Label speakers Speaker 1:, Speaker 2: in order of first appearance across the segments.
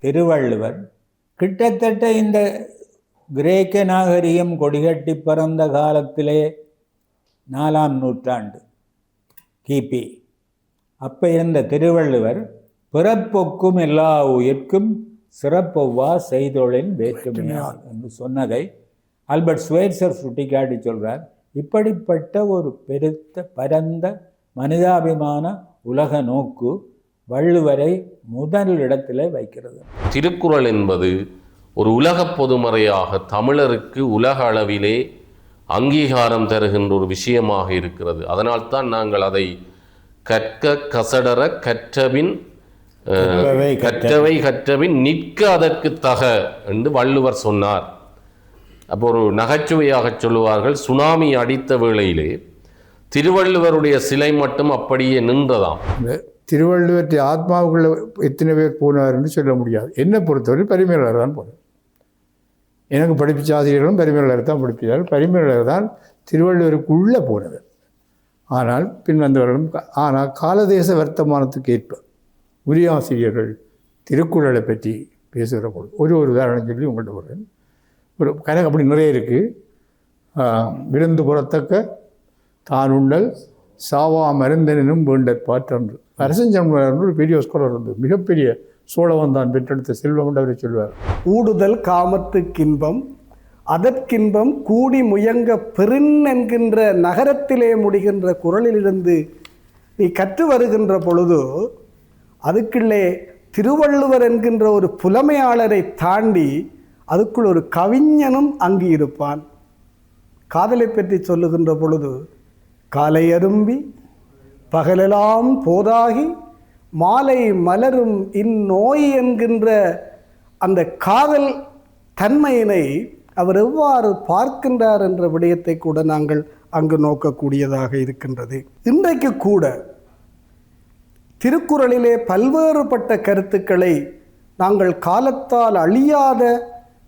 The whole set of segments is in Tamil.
Speaker 1: திருவள்ளுவர் கிட்டத்தட்ட இந்த கிரேக்க நாகரிகம் கொடிகட்டி பறந்த காலத்திலே நாலாம் நூற்றாண்டு கிபி. அப்போ இருந்த திருவள்ளுவர் பிறப்பொக்கும் எல்லா உயிர்க்கும் சிறப்பொவ்வா செய்தொழில் வேற்றுமையால் என்று சொன்னதை ஆல்பர்ட் ஸ்வேர்சர் சுட்டிக்காட்டி சொல்றார் இப்படிப்பட்ட ஒரு பெருத்த பரந்த மனிதாபிமான உலக நோக்கு வள்ளுவரை முதல் இடத்திலே வைக்கிறது.
Speaker 2: திருக்குறள் என்பது ஒரு உலக பொதுமறையாக தமிழருக்கு உலக அளவிலே அங்கீகாரம் தருகின்ற ஒரு விஷயமாக இருக்கிறது. அதனால்தான் நாங்கள் அதை கற்க கசடர கற்றபின்.
Speaker 1: கற்றவை
Speaker 2: கற்றபின் நிற்க அதற்கு தக என்று வள்ளுவர் சொன்னார். அப்போ ஒரு நகைச்சுவையாக சொல்லுவார்கள் சுனாமி அடித்த வேளையிலே திருவள்ளுவருடைய சிலை மட்டும் அப்படியே நின்றதாம்.
Speaker 3: இந்த ஆத்மாவுக்குள்ள எத்தனை பேர் போனார்னு சொல்ல முடியாது. என்னை பொறுத்தவரை பரிமையாளர் தான் போனார். எனக்கு படிப்பிச்ச ஆசிரியர்களும் பரிமையாளர் தான் படிப்பிச்சார்கள் பரிமையாளர் தான் திருவள்ளுவருக்குள்ளே போனவர். ஆனால் பின் வந்தவர்களும் ஆனால் காலதேச வர்த்தமானத்துக்கு ஏற்ப உரிய ஆசிரியர்கள் திருக்குறளை பற்றி பேசுகிற பொழுது ஒரு ஒரு உதாரணம் சொல்லி உங்கள்கிட்ட போகிறேன் ஒரு கரை அப்படி நிறைய இருக்குது விருந்து புறத்தக்க தான் உண்டல் சாவா மருந்தனும் வேண்ட பாற்றன்று. அரசஞ்சன் ஒரு பெரிய ஸ்காலர் இருந்தது மிகப்பெரிய சோழவந்தான் பெற்றெடுத்த செல்வம் என்று அவரை சொல்வார்
Speaker 4: ஊடுதல் காமத்துக்கின்பம் அதற்கின்பம் கூடி முயங்க பெருன் என்கின்ற நகரத்திலே முடிகின்ற குரலிலிருந்து நீ கற்று வருகின்ற பொழுது அதுக்குள்ளே திருவள்ளுவர் என்கின்ற ஒரு புலமையாளரை தாண்டி அதுக்குள் ஒரு கவிஞனும் அங்கு இருப்பான். காதலை பற்றி சொல்லுகின்ற பொழுது காலை அரும்பி பகலெல்லாம் போதாகி மாலை மலரும் இந்நோய் என்கின்ற அந்த காதல் தன்மையினை அவர் எவ்வாறு பார்க்கின்றார் என்ற விடயத்தை கூட நாங்கள் அங்கு நோக்கக்கூடியதாக இருக்கின்றது. இன்றைக்கு கூட திருக்குறளிலே பல்வேறுபட்ட கருத்துக்களை நாங்கள் காலத்தால் அழியாத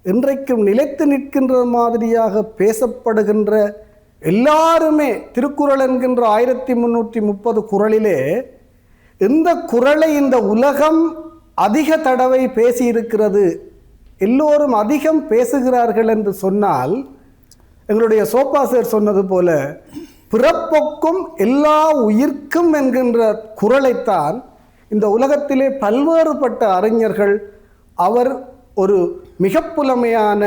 Speaker 4: இன்றைக்கும் நிலைத்து நிற்கின்ற மாதிரியாக பேசப்படுகின்ற எல்லாருமே திருக்குறள் என்கின்ற ஆயிரத்தி முன்னூற்றி முப்பது குறளிலே இந்த குறளை இந்த உலகம் அதிக தடவை பேசியிருக்கிறது எல்லோரும் அதிகம் பேசுகிறார்கள் என்று சொன்னால் எங்களுடைய சோப்பா சார் சொன்னது போல பிறப்பொக்கும் எல்லா உயிர்க்கும் என்கின்ற குறளைத்தான் இந்த உலகத்திலே பல்வேறுபட்ட அறிஞர்கள் அவர் ஒரு மிக புலமையான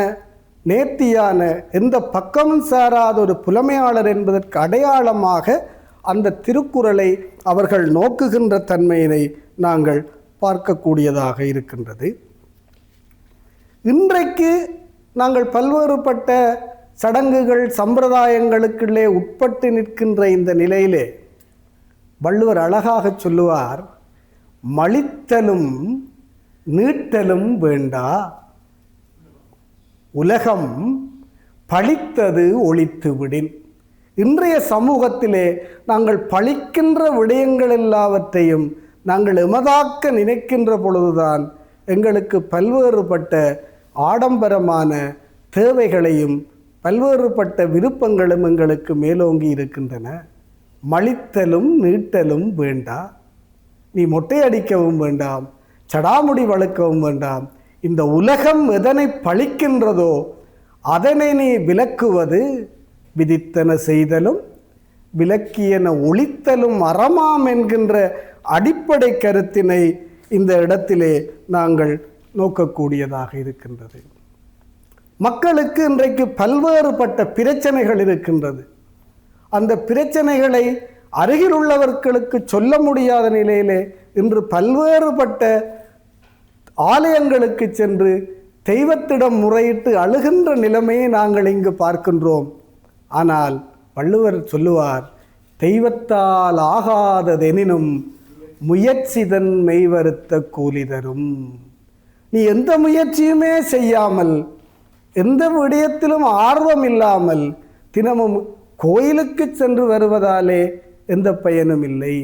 Speaker 4: நேர்த்தியான எந்த பக்கமும் சாராத ஒரு புலமையாளர் என்பதற்கு அடையாளமாக அந்த திருக்குறளை அவர்கள் நோக்குகின்ற தன்மையினை நாங்கள் பார்க்கக்கூடியதாக இருக்கின்றது. இன்றைக்கு நாங்கள் பல்வேறுபட்ட சடங்குகள் சம்பிரதாயங்களுக்குள்ளே உட்பட்டு நிற்கின்ற இந்த நிலையிலே வள்ளுவர் அழகாக சொல்லுவார் மழித்தலும் நீட்டலும் வேண்டா உலகம் பழித்தது ஒழித்து விடின். இன்றைய சமூகத்திலே நாங்கள் பழிக்கின்ற விடயங்கள் எல்லாவற்றையும் நாங்கள் எமதாக்க நினைக்கின்ற பொழுதுதான் எங்களுக்கு பல்வேறுபட்ட ஆடம்பரமான தேவைகளையும் பல்வேறுபட்ட விருப்பங்களும் எங்களுக்கு மேலோங்கி இருக்கின்றன. மழித்தலும் நீட்டலும் வேண்டா. நீ மொட்டை அடிக்கவும் வேண்டாம் சடாமுடி வளர்க்கவும் வேண்டாம் இந்த உலகம் எதனை பழிக்கின்றதோ அதனை நீ விலக்குவது விதித்தன செய்தலும் விலக்கியன ஒழித்தலும் அறமாம் என்கின்ற அடிப்படை கருத்தினை இந்த இடத்திலே நாங்கள் நோக்கக்கூடியதாக இருக்கின்றது. மக்களுக்கு இன்றைக்கு பல்வேறுபட்ட பிரச்சனைகள் இருக்கின்றது. அந்த பிரச்சனைகளை அருகில் உள்ளவர்களுக்கு சொல்ல முடியாத நிலையிலே இன்று பல்வேறுபட்ட ஆலயங்களுக்கு சென்று தெய்வத்திடம் முறையிட்டு அழுகின்ற நிலைமையை நாங்கள் இங்கு பார்க்கின்றோம். ஆனால் வள்ளுவர் சொல்லுவார் தெய்வத்தால் ஆகாததெனினும் முயற்சிதன் மெய்வருத்த கூலி தரும். நீ எந்த முயற்சியுமே செய்யாமல் எந்த விடயத்திலும் ஆர்வம் இல்லாமல் தினமும் கோயிலுக்கு சென்று வருவதாலே எந்த பயனும் இல்லை.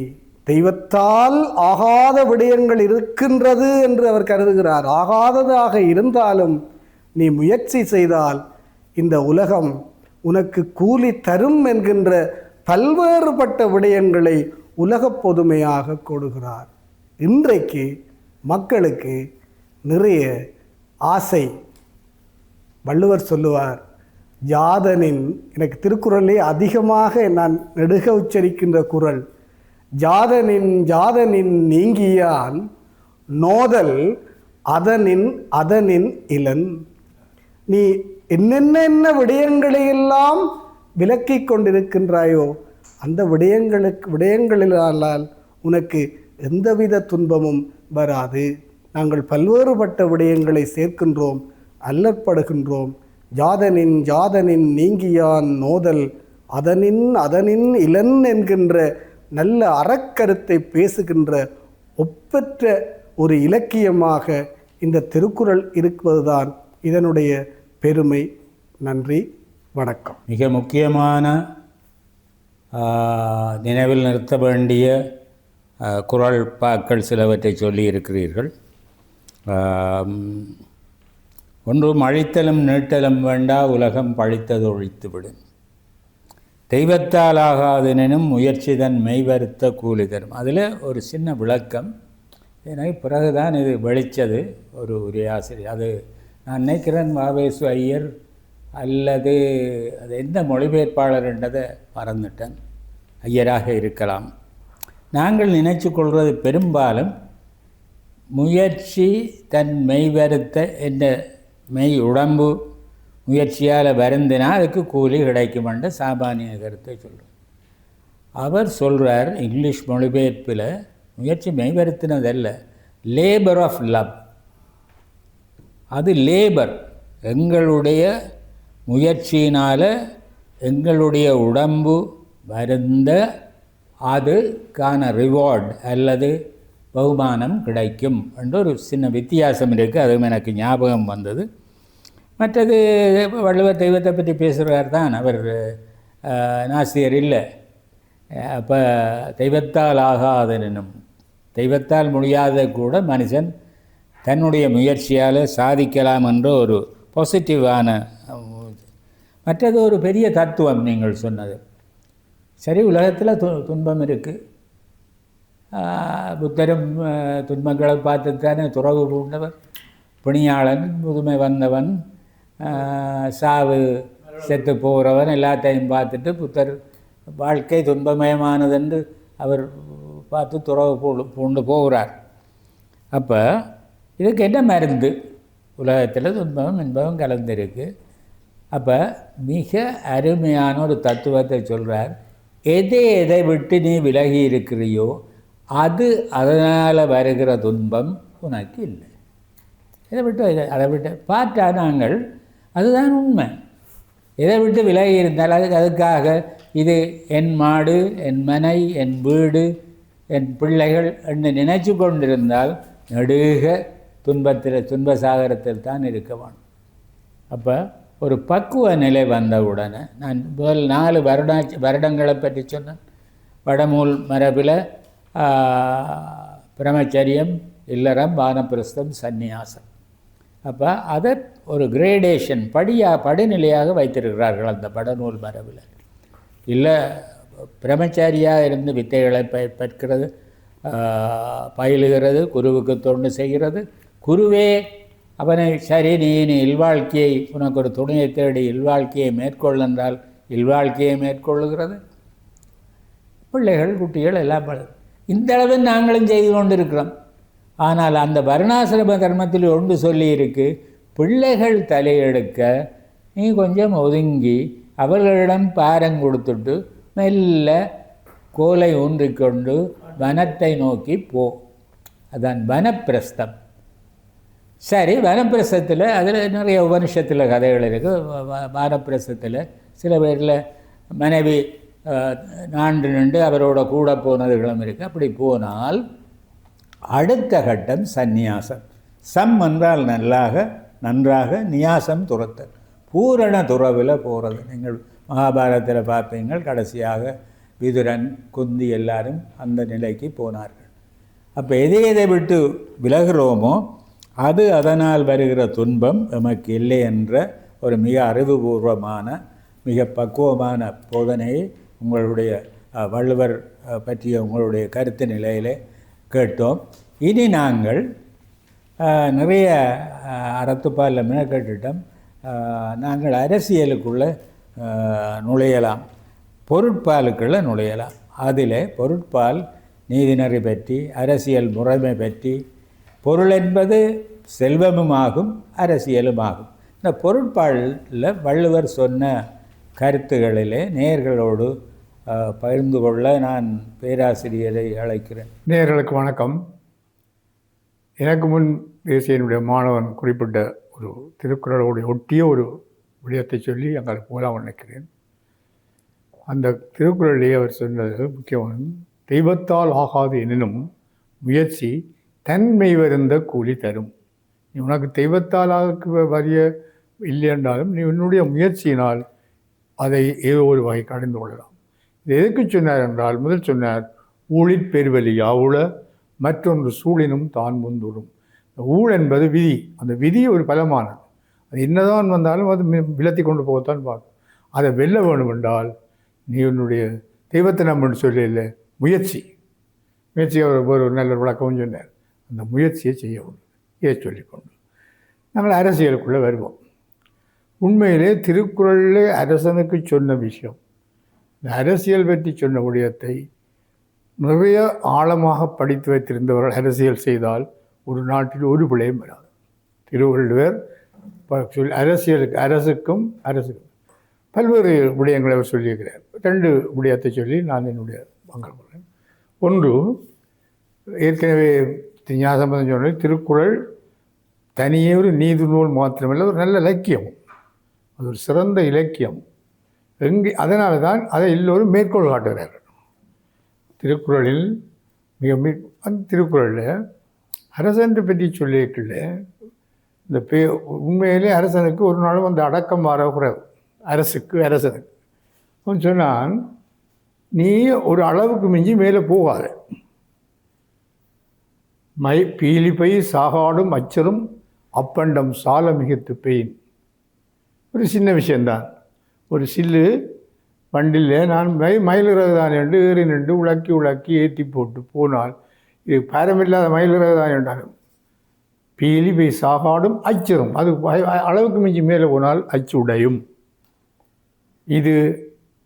Speaker 4: தெய்வத்தால் ஆகாத விடயங்கள் இருக்கின்றது என்று அவர் கருதுகிறார். ஆகாததாக இருந்தாலும் நீ முயற்சி செய்தால் இந்த உலகம் உனக்கு கூலி தரும் என்கின்ற பல்வேறுபட்ட விடயங்களை உலகப் பொதுமையாக கொடுகிறார் இன்றைக்கு மக்களுக்கு நிறைய ஆசை. வள்ளுவர் சொல்லுவார் ஜாதனின் எனக்கு திருக்குறளே அதிகமாக நான் நெடுக உச்சரிக்கின்ற குறள். ஜாதனின் ஜாதனின் நீங்கியான் நோதல் அதனின் அதனின் இளன் நீ என்னென்ன விடயங்களையெல்லாம் விலக்கி கொண்டிருக்கின்றாயோ அந்த விடயங்களுக்கு விடயங்களிலானால் உனக்கு எந்தவித துன்பமும் வராது. நாங்கள் பல்வேறுபட்ட விடயங்களை சேர்க்கின்றோம் அல்லற்படுகின்றோம் ஜாதனின் ஜாதனின் நீங்கியான் நோதல் அதனின் அதனின் இளன் என்கின்ற நல்ல அறக்கருத்தை பேசுகின்ற ஒப்பற்ற ஒரு இலக்கியமாக இந்த திருக்குறள் இருப்பதுதான் இதனுடைய பெருமை. நன்றி வணக்கம்.
Speaker 1: மிக முக்கியமான நினைவில் நிறுத்த வேண்டிய குரல் குறள் பாக்கள் சிலவற்றை சொல்லி இருக்கிறீர்கள். ஒன்று ஒன்றும் அழித்தலும் நீட்டலும் வேண்டா உலகம் பழித்தது ஒழித்துவிடும் தெய்வத்தால் ஆகாதெனினும் முயற்சி தன் மெய்வருத்த கூலி தரும் அதில் ஒரு சின்ன விளக்கம். எனக்கு பிறகுதான் இது வெளிச்சது ஒரு உரையாசிரியர் அது நான் நினைக்கிறேன் மாவேசு ஐயர் அல்லது அது எந்த மொழிபெயர்ப்பாளர்ன்றதை மறந்துட்டேன். ஐயராக இருக்கலாம். நாங்கள் நினைச்சு கொள்வது பெரும்பாலும் முயற்சி தன் மெய் வருத்த என்ற மெய் உடம்பு முயற்சியால் வருந்தினா அதுக்கு கூலி கிடைக்குமென்ற சாமானிய கருத்தை சொல்கிறோம் அவர் சொல்கிறார் இங்கிலீஷ் மொழிபெயர்ப்பில் முயற்சி மெய்வருத்தினதல்ல லேபர் ஆஃப் லவ் அது லேபர் எங்களுடைய முயற்சியினால் எங்களுடைய உடம்பு வருந்த அதுக்கான ரிவார்ட் அல்லது பகுமானம் கிடைக்கும் என்ற ஒரு சின்ன வித்தியாசம் இருக்குது அதுவும் எனக்கு ஞாபகம் வந்தது. மற்றது வள்ளுவர் தெய்வத்தை பற்றி பேசுகிறார் தான் அவர் அஹ், இல்லை. அப்போ தெய்வத்தால் ஆகாதனும் தெய்வத்தால் முடியாத கூட மனுஷன் தன்னுடைய முயற்சியால் சாதிக்கலாம் என்ற ஒரு பாசிட்டிவான மற்றது ஒரு பெரிய தத்துவம் நீங்கள் சொன்னது. சரி உலகத்தில் து துன்பம் இருக்குது புத்தரும் துன்பங்களை பார்த்துத்தானே துறவு பூண்டவர் பிணியாளன் முதுமை வந்தவன் சாவு செத்து போகிறவன் எல்லாத்தையும் பார்த்துட்டு புத்தர் வாழ்க்கை துன்பமயமானதென்று அவர் பார்த்து துறவு பூ பூண்டு போகிறார். அப்போ இதுக்கு என்ன மருந்து? உலகத்தில் துன்பம் இன்பம் கலந்துருக்கு. அப்போ மிக அருமையான ஒரு தத்துவத்தை சொல்கிறார் எதை எதை விட்டு நீ விலகி இருக்கிறியோ அது அதனால் வருகிற துன்பம் உனக்கு இல்லை. இதை விட்டு அதை விட்டு பார்த்தா நாங்கள் அதுதான் உண்மை. இதை விட்டு விலகி இருந்தால் அதுக்கு அதுக்காக இது என் மாடு என் மனை என் வீடு என் பிள்ளைகள் என்று நினைச்சு கொண்டிருந்தால் நெடுக துன்பத்தில் துன்ப சாகரத்தில் தான் இருக்க வேணும் அப்போ ஒரு பக்குவ நிலை வந்தவுடனே நான் முதல் நாலு வருடா வருடங்களை பற்றி சொன்னேன். வடமூல் மரபில் பிரம்மச்சரியம் இல்லறம் வானப்பிரஸ்தம் சந்நியாசம். அப்போ அதை ஒரு கிரேடேஷன் படியாக படிநிலையாக வைத்திருக்கிறார்கள் அந்த படநூல் மரபில். இல்லை பிரம்மச்சாரியாக இருந்து வித்தைகளை ப பற்கிறது பயிலுகிறது குருவுக்கு தொண்டு செய்கிறது. குருவே அவனை சரி நீ நீ இல்வாழ்க்கையை உனக்கு ஒரு துணையை தேடி இல்வாழ்க்கையை மேற்கொள் என்றால் இல்வாழ்க்கையை மேற்கொள்ளுகிறது. பிள்ளைகள் குட்டிகள் எல்லாம் இந்த அளவு நாங்களும் செய்து கொண்டிருக்கிறோம். ஆனால் அந்த வர்ணாசிரம தர்மத்தில் ஒன்று சொல்லியிருக்கு பிள்ளைகள் தலையெடுக்க நீ கொஞ்சம் ஒதுங்கி அவர்களிடம் பாரம் கொடுத்துட்டு மெல்ல கோலை ஊன்றிக்கொண்டு வனத்தை நோக்கி போ. அதான் வனப்பிரஸ்தம். சரி வனப்பிரசத்தில் அதில் நிறைய உபனிஷத்தில் கதைகள் இருக்குது வானப்பிரசத்தில் சில பேரில் மனைவி நாண்டு நின்று அவரோட கூட போனதுகளும் இருக்குது அப்படி போனால் அடுத்த கட்டம் சந்நியாசம். சம் என்றால் நல்லாக நன்றாக நியாசம் துரத்தல். பூரண துறவில் போகிறது நீங்கள் மகாபாரதத்தில் பார்ப்பீங்கள் கடைசியாக விதுரன் குந்தி எல்லாரும் அந்த நிலைக்கு போனார்கள். அப்போ எதை எதை விட்டு விலகிறோமோ அது அதனால் வருகிற துன்பம் எமக்கு இல்லை என்ற ஒரு மிக அறிவுபூர்வமான மிக பக்குவமான போதனையை உங்களுடைய வள்ளுவர் பற்றிய உங்களுடைய கருத்து நிலையிலே கேட்டோம். இனி நாங்கள் நிறைய அறத்துப்பாலில் மெனக்கட்டிட்டோம். நாங்கள் அரசியலுக்குள்ளே நுழையலாம். பொருட்பாலுக்குள்ளே நுழையலாம். அதில் பொருட்பால் நீதிநெறி பற்றி அரசியல் முறைமை பற்றி பொருள் என்பது செல்வமுமாகும் அரசியலுமாகும். இந்த பொருட்பாலில் வள்ளுவர் சொன்ன கருத்துகளிலே நேர்களோடு பகிர்ந்து கொள்ள நான் பேராசிரியரை அழைக்கிறேன்.
Speaker 3: நேர்களுக்கு வணக்கம். எனக்கு முன் தேசியனுடைய மாணவன் குறிப்பிட்ட ஒரு திருக்குறளோடு ஒட்டிய ஒரு விடயத்தை சொல்லி அங்கே போகலாம் நினைக்கிறேன். அந்த திருக்குறளிலே அவர் சொன்னது முக்கியமான தெய்வத்தால் ஆகாது எனினும் முயற்சி தன்மை வருந்த கூலி தரும். நீ உனக்கு தெய்வத்தால் ஆக வரிய இல்லை என்றாலும் நீ உன்னுடைய முயற்சியினால் அதை ஏதோ ஒரு வகை கடந்து கொள்ளலாம். இது எதுக்கு சொன்னார் என்றால் முதல் சொன்னார் ஊழிற் பெருவலி யாவுள மற்றொன்று சூழினும் தான் முந்துடும். ஊழ் என்பது விதி. அந்த விதி ஒரு பலமானது. அது என்னதான் வந்தாலும் அது மி- விலத்தி கொண்டு போகத்தான் பார்க்கும். அதை வெல்ல வேண்டும் என்றால் நீ உன்னுடைய தெய்வத்தை நம்ம சொல்லல முயற்சி. முயற்சி அவர் ஒரு நல்ல விளக்கமும் சொன்னார். அந்த முயற்சியை செய்ய வேண்டும். இதை சொல்லிக்கொண்டு நாங்கள் அரசியலுக்குள்ளே வருவோம். உண்மையிலே திருக்குறளில் அரசனுக்கு சொன்ன விஷயம். இந்த அரசியல் பற்றி சொன்ன விடயத்தை நிறைய ஆழமாக படித்து வைத்திருந்தவர்கள் அரசியல் செய்தால் ஒரு நாட்டில் ஒரு பிழையும் வராது. திருவள்ளுவர் ப- அரசியலுக்கு அரசுக்கும் அரசுக்கும் பல்வேறு விடயங்களை அவர் சொல்லியிருக்கிறார். ரெண்டு விடயத்தை சொல்லி நான் என்னுடைய பங்கு கொள்கிறேன் ஒன்று ஏற்கனவே ஞாசம்பந்தம் சொன்ன திருக்குறள் தனியே ஒரு நீதி நூல் மாத்திரமல்ல ஒரு நல்ல இலக்கியம். அது ஒரு சிறந்த இலக்கியம். எங்கே அதனால தான் அதை எல்லோரும் மேற்கோள் காட்டுகிறார்கள். திருக்குறளில் மிக மி அந்த திருக்குறளில் அரசன்று பற்றி சொல்லியிருக்கல. இந்த பே உண்மையிலே அரசனுக்கு ஒரு நாளும் அந்த அடக்கம் வரக்கூடாது. அரசுக்கு அரசனுக்கு. அவன் சொன்னான் நீ ஒரு அளவுக்கு மிஞ்சி மேலே போகாத. மை பீலிப்பை சாகாடும் அச்சரும் அப்பண்டம் சால மிகுத்து பெயின். ஒரு சின்ன விஷயந்தான். ஒரு சில்லு வண்டியில் நான் மை மயிலிறகு தான் என்று ஏறி நின்று உலக்கி உலக்கி ஏற்றி போட்டு போனால் இது பாரமில்லாத மயிலிறகு தான் என்றாலும் பீலி போய் சாகாடும் அச்சரும். அது அளவுக்கு மிஞ்சி மேலே போனால் அச்சு உடையும் இது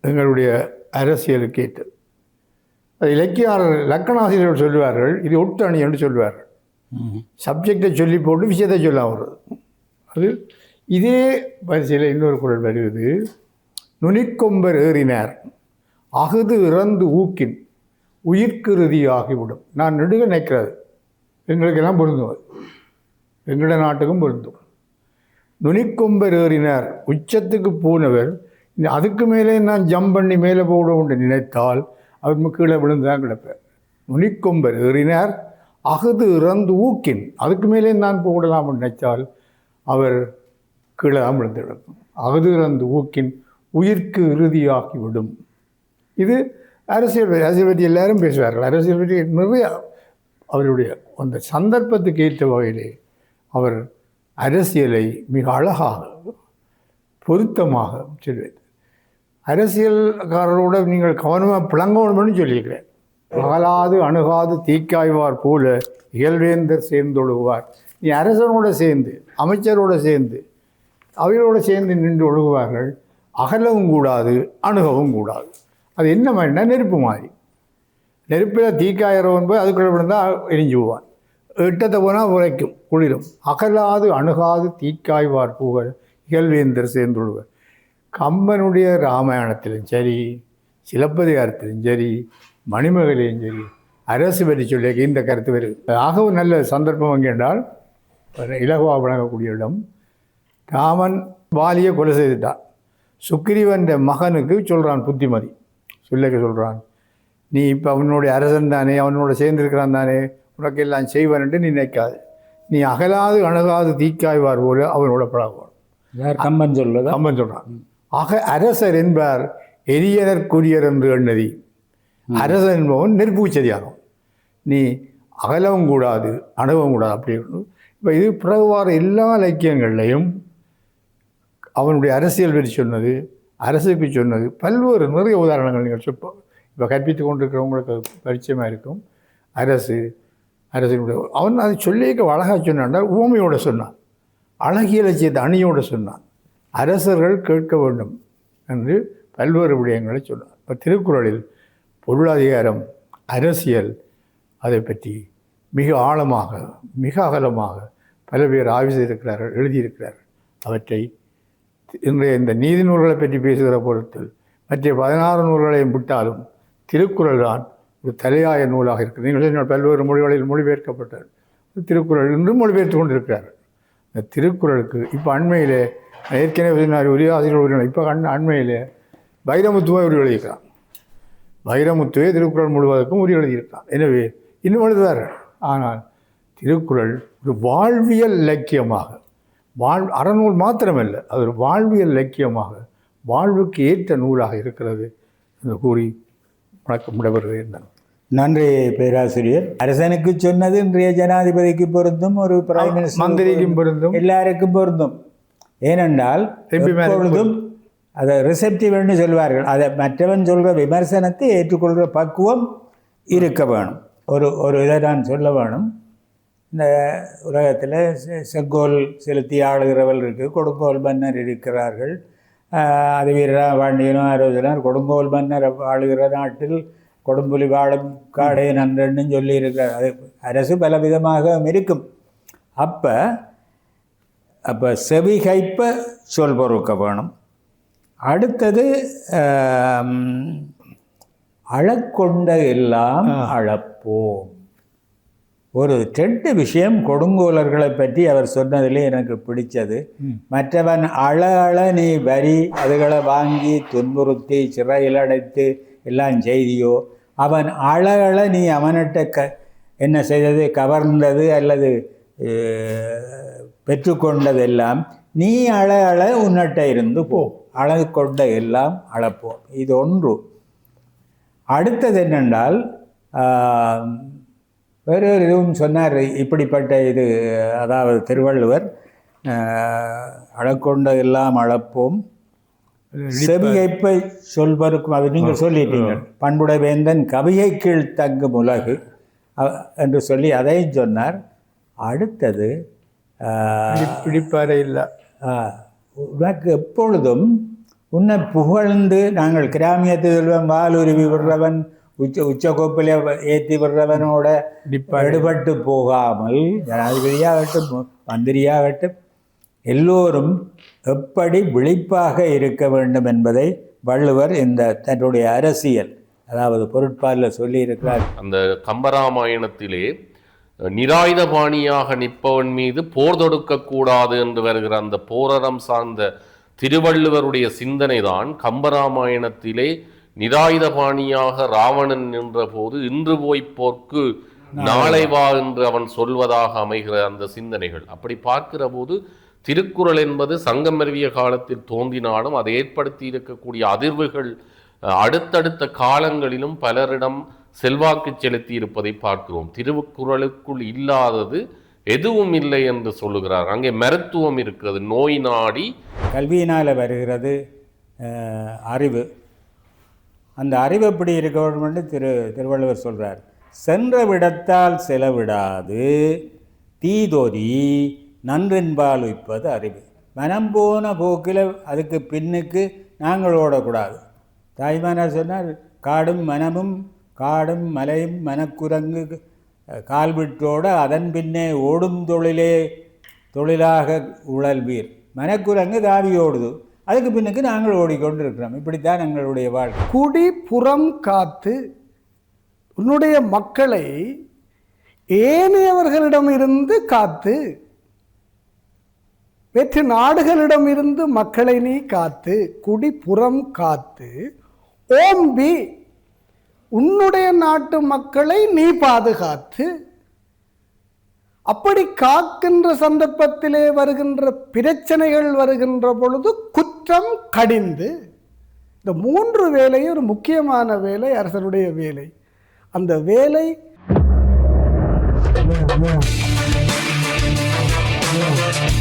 Speaker 3: எங்களுடைய அரசியலுக்கு ஏற்றது. அது இலக்கியாளர் லக்கணாசிரியர்கள் சொல்லுவார்கள் இது ஒட்டு அணி என்று சொல்லுவார்கள். சப்ஜெக்டை சொல்லி போட்டு விஷயத்தை சொல்ல வருது அது இதே வரிசையில் இன்னொரு குரல் வருகிறது. நுனிக்கொம்பர் ஏறினார். அகுது இறந்து ஊக்கின் உயிர்க்குறுதி ஆகிவிடும் நான் நெடுக நினைக்கிறது. எங்களுக்கெல்லாம் பொருந்தும் அது. எங்களோட நாட்டுக்கும் பொருந்தும். நுனிக்கொம்பர் ஏறினார். உச்சத்துக்கு போனவர் அதுக்கு மேலே நான் ஜம்ப் பண்ணி மேலே போட நினைத்தால் அவர் கீழே விழுந்துதான் கிடப்பேன் கிடப்பார். நுனிக்கொம்பர் ஏறினார். அகுது இறந்து ஊக்கின் அதுக்கு மேலே நான் போடலாம் நினைத்தால் அவர் கீழே தான் விழுந்து கிடக்கும். அகுது இறந்து ஊக்கின் உயிர்க்கு இறுதியாகிவிடும் இது அரசியல் பற்றி- அரசியல் பற்றி எல்லாரும் பேசுவார்கள். அரசியல் பற்றி நிறைய அவருடைய அந்த சந்தர்ப்பத்துக்கு ஏற்ற வகையிலே அவர் அரசியலை மிக அழகாக பொருத்தமாக சொல்லுவார் அரசியல்காரரோட நீங்கள் கவனமாக பிளங்கணும்னு சொல்லியிருக்கிறேன் அகலாது அணுகாது தீக்காய்வார் போல இயல்வேந்தர் சேர்ந்தொழுகுவார். நீ அரசனோட சேர்ந்து அமைச்சரோடு சேர்ந்து அவைகளோட சேர்ந்து நின்று ஒழுகுவார்கள். அகலவும் கூடாது அணுகவும் கூடாது. அது என்ன மாதிரினா நெருப்பு மாதிரி. நெருப்பில் தீக்காயிரம் போய் அதுக்குள்ளே விழுந்தால் எரிஞ்சு போவான். எட்டத்தை போனால் உரைக்கும் குளிரும். அகலாது அணுகாது தீக்காய்வார் புகழ் இகழ்வேந்தர் சேர்ந்துள்வர் கம்பனுடைய ராமாயணத்திலும் சரி சிலப்பதிகாரத்திலும் சரி மணிமகளிலும் சரி அரசு பற்றி சொல்லிய இந்த கருத்து வருது ஆகவும் நல்ல சந்தர்ப்பம் அங்கே என்றால் இலகுவா வழங்கக்கூடிய இடம் ராமன் வாலியை கொலை செய்துட்டான். சுக்கிரீவன் மகனுக்கு சொல்கிறான் புத்திமதி. சொல்லிக்க சொல்கிறான் நீ இப்போ அவனுடைய அரசன் தானே அவனோட சேர்ந்திருக்கிறான் தானே உனக்கு எல்லாம் செய்வன்ட்டு நீ நினைக்காது. நீ அகலாது அணுகாது தீக்காய்வார் போல அவனோட பழகுவான்.
Speaker 1: கம்பன் சொல்லுதா
Speaker 3: கம்பன் சொல்கிறான் ஆக அரசர் என்பார் எரியனற்குரியர் என்று எண்ணதி. அரசன் என்பவன் நெருப்பூச்சதியாகும் நீ அகலவும் கூடாது அணுகவும் கூடாது அப்படி இப்போ இது பிறகு வார எல்லா இலக்கியங்கள்லையும் அவனுடைய அரசியல் பற்றி சொன்னது அரசுக்கு சொன்னது பல்வேறு நிறைய உதாரணங்கள் நீங்கள் சொப்போ இப்போ கற்பித்து கொண்டிருக்கிறவங்களுக்கு பரிச்சயமாக இருக்கும். அரசு அரசினுடைய அவன் அதை சொல்லிக்க அழகாக சொன்னான் ஊமையோட சொன்னான். அழகிய லட்சியத்தை அணியோடு சொன்னான். அரசர்கள் கேட்க வேண்டும் என்று பல்வேறு விடயங்களை சொன்னார் இப்போ திருக்குறளில் பொருளாதாரம் அரசியல் அதை பற்றி மிக ஆழமாக மிக அகலமாக பல பேர் ஆய்வு செய்திருக்கிறார்கள் எழுதியிருக்கிறார்கள். அவற்றை இன்றைய இந்த நீதி நூல்களை பற்றி பேசுகிற பொருத்தில் மற்ற பதினாறு நூல்களையும் விட்டாலும் திருக்குறள் தான் ஒரு தலையாய நூலாக இருக்குது நீங்கள் பல்வேறு மொழிகளில் மொழிபெயர்க்கப்பட்டார் திருக்குறள் இன்றும் மொழிபெயர்த்து கொண்டிருக்கிறார். இந்த திருக்குறளுக்கு இப்போ அண்மையிலே ஏற்கனவே சொன்னார் உரியாசிரியர் உரிமை இப்போ அண் அண்மையிலே வைரமுத்துவை உரி எழுதியிருக்கிறான். வைரமுத்துவே திருக்குறள் முழுவதற்கும் உரி எழுதியிருக்கிறான். எனவே இன்னும் எழுதுவார்கள். ஆனால் திருக்குறள் ஒரு வாழ்வியல் இலக்கியமாக வாழ் அறநூல் மாத்திரமல்ல அது ஒரு வாழ்வியல் இலக்கியமாக வாழ்வுக்கு ஏற்ற நூலாக இருக்கிறது என்று கூறி வணக்கம் விடைபெறுகிறேன். நான்
Speaker 1: நன்றி பேராசிரியர். அரசனுக்கு சொன்னது இன்றைய ஜனாதிபதிக்கு பொருந்தும் ஒரு பிரைம் மினிஸ்டர்
Speaker 3: மந்திரிக்கும் பொருந்தும்.
Speaker 1: எல்லாருக்கும் பொருந்தும். ஏனென்றால் எப்பொழுதும் அதை ரிசெப்டிவ்னு சொல்வார்கள். அதை மற்றவன் சொல்கிற விமர்சனத்தை ஏற்றுக்கொள்கிற பக்குவம் இருக்க வேணும். ஒரு ஒரு இதை நான் சொல்ல வேணும். இந்த உலகத்தில் செங்கோல் செலுத்தி ஆளுகிறவள் இருக்குது கொடுங்கோல் மன்னர் இருக்கிறார்கள். அது வீரரா பாண்டியனும் ஆரோஜனார் கொடுங்கோல் மன்னர் ஆளுகிற நாட்டில் கொடும்புலி வாழும் காடே நன்றன்னு சொல்லி இருக்கிறார் அது அரசு பல விதமாக இருக்கும். அப்போ அப்போ செவிகைப்ப சொல் பொறுக்க வேணும். அடுத்தது அழக்கொண்ட எல்லாம் அழப்போம். ஒரு ரெண்டு விஷயம் கொடுங்கோலர்களை பற்றி அவர் சொன்னதிலே எனக்கு பிடிச்சது. மற்றவன் அழ அழ நீ வரி அதுகளை வாங்கி துன்புறுத்தி சிறையில் அடைத்து எல்லாம் செய்தியோ? அவன் அழ அழ நீ அவனிட்ட க என்ன செய்தது? கவர்ந்தது அல்லது பெற்றுக்கொண்டதெல்லாம் நீ அழ அழ உன்னிட்ட இருந்து போ. அழகு கொண்ட எல்லாம் அளப்போம். இது ஒன்று. அடுத்தது என்னென்றால் வேறு இதுவும் சொன்னார். இப்படிப்பட்ட இது அதாவது திருவள்ளுவர் ஆஹ், அளக்கொண்ட எல்லாம் அளப்போம் செவிகைப்பை சொல்வருக்கும் அது நீங்கள் சொல்லிட்டீங்க பண்புடை வேந்தன் கவியை கீழ் தங்கும் உலகு என்று சொல்லி அதையும் சொன்னார். அடுத்தது ஆஹ்,
Speaker 3: பிடிப்பாறை இல்லை.
Speaker 1: உனக்கு எப்பொழுதும் உன்னை புகழ்ந்து நாங்கள் கிராமியத்து செல்வம் வாலுருவி விடுறவன் உச்ச உச்சகோப்பில் ஏற்றி விடுறவனோட எடுபட்டு போகாமல் ஜனாதிபதியாகட்டும் மந்திரியாகட்டும் எல்லோரும் எப்படி விழிப்பாக இருக்க வேண்டும் என்பதை வள்ளுவர் இந்த தன்னுடைய அரசியல் அதாவது பொருட்பாலில் சொல்லியிருக்கிறார்.
Speaker 2: அந்த கம்பராமாயணத்திலே நிராயுதபாணியாக நிற்பவன் மீது போர் தொடுக்கக்கூடாது என்று வருகிற அந்த போரறம் சார்ந்த திருவள்ளுவருடைய சிந்தனை தான் கம்பராமாயணத்திலே நிராயுதபாணியாக ராவணன் நின்றபோது இன்று போய் போர்க்கு நாளை வா என்று அவன் சொல்வதாக அமைகிற அந்த சிந்தனைகள். அப்படி பார்க்கிற போது திருக்குறள் என்பது சங்கமருவிய காலத்தில் தோன்றினாலும் அதை ஏற்படுத்தி இருக்கக்கூடிய அதிர்வுகள் அடுத்தடுத்த காலங்களிலும் பலரிடம் செல்வாக்கு செலுத்தி இருப்பதை பார்க்கிறோம். திருக்குறளுக்குள் இல்லாதது எதுவும் இல்லை என்று சொல்லுகிறார். அங்கே மருத்துவம் இருக்கிறது. நோய் நாடி
Speaker 1: கல்வியினால் வருகிறது அறிவு. அந்த அறிவு எப்படி இருக்க திரு திருவள்ளுவர் சொல்கிறார் சென்ற விடத்தால் செலவிடாது தீதொறி நன்றின்பால் உய்ப்பது அறிவு. மனம் போன போக்கில் அதுக்கு பின்னுக்கு நாங்கள் ஓடக்கூடாது. தாய்மானார் சொன்னார் காடும் மனமும் காடும் மலையும் மனக்குரங்கு கால்விட்டோட அதன் பின்னே ஓடும் தொழிலே தொழிலாக உழல்வீர். மனக்குரங்கு தாவி ஓடுது. அதுக்கு பின்னுக்கு நாங்கள் ஓடிக்கொண்டு இருக்கிறோம் இப்படித்தான் எங்களுடைய வாழ்க்கை.
Speaker 4: குடி புறம் காத்து உன்னுடைய மக்களை ஏனையவர்களிடமிருந்து காத்து வெற்று நாடுகளிடமிருந்து மக்களை நீ காத்து குடி புறம் காத்து ஓம்பி உன்னுடைய நாட்டு மக்களை நீ பாதுகாத்து அப்படி காக்கின்ற சந்தர்ப்பத்திலே வருகின்ற பிரச்சனைகள் வருகின்ற பொழுது குற்றம் கடிந்து இந்த மூன்று வேலையும் ஒரு முக்கியமான வேலை அரசனுடைய வேலை அந்த வேலை
Speaker 3: Yeah.